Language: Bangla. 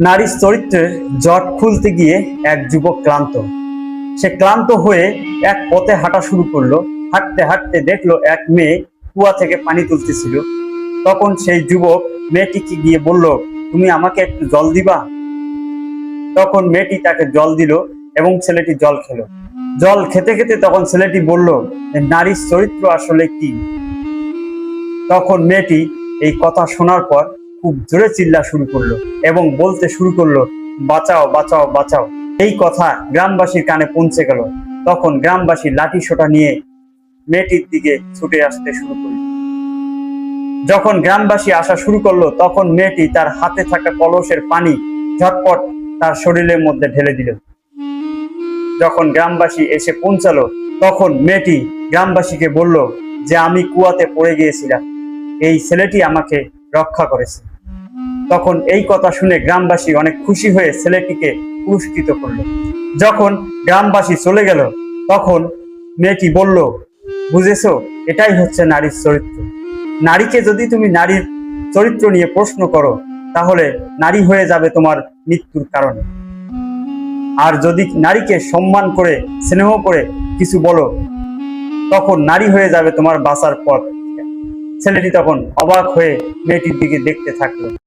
নারীর চরিত্রের জট খুলতে গিয়ে এক যুবক ক্লান্ত। সে ক্লান্ত হয়ে এক পথে হাঁটা শুরু করল। হাঁটতে হাঁটতে দেখল এক মেয়ে কুয়া থেকে পানি তুলতেছিল। তখন সেই যুবক মেয়েটিকে গিয়ে বলল, তুমি আমাকে একটু জল দিবা? তখন মেয়েটি তাকে জল দিল এবং ছেলেটি জল খেলো। জল খেতে খেতে তখন ছেলেটি বলল নারীর চরিত্র আসলে কি? তখন মেয়েটি এই কথা শোনার পর খুব জোরে চিল্লা শুরু করল এবং বলতে শুরু করল, বাঁচাও বাঁচাও বাঁচাও। এই কথা গ্রামবাসীর কানে পৌঁছে গেল। তখন গ্রামবাসী লাঠি সোটা নিয়ে মেয়েটির দিকে ছুটে আসতে শুরু করল। যখন গ্রামবাসী আসা শুরু করল, তখন মেয়েটি তার হাতে থাকা কলসের পানি ঝটপট তার শরীরের মধ্যে ঢেলে দিল। যখন গ্রামবাসী এসে পৌঁছালো, তখন মেয়েটি গ্রামবাসীকে বলল যে, আমি কুয়াতে পড়ে গিয়েছিলাম। এই ছেলেটি আমাকে রক্ষা করেছে। তখন এই কথা শুনে গ্রামবাসী অনেক খুশি হয়ে ছেলেটিকে পুরস্কৃত করল। যখন গ্রামবাসী চলে গেল, তখন মেয়েটি বলল, বুঝেছ, এটাই হচ্ছে নারীর চরিত্র। নারীকে যদি তুমি নারীর চরিত্র নিয়ে প্রশ্ন করো, তাহলে নারী হয়ে যাবে তোমার মৃত্যুর কারণে। আর যদি নারীকে সম্মান করে, স্নেহ করে কিছু বলো, তখন নারী হয়ে যাবে তোমার বাঁচার পথ। ছেলেটি তখন অবাক হয়ে মেয়েটির দিকে দেখতে থাকল।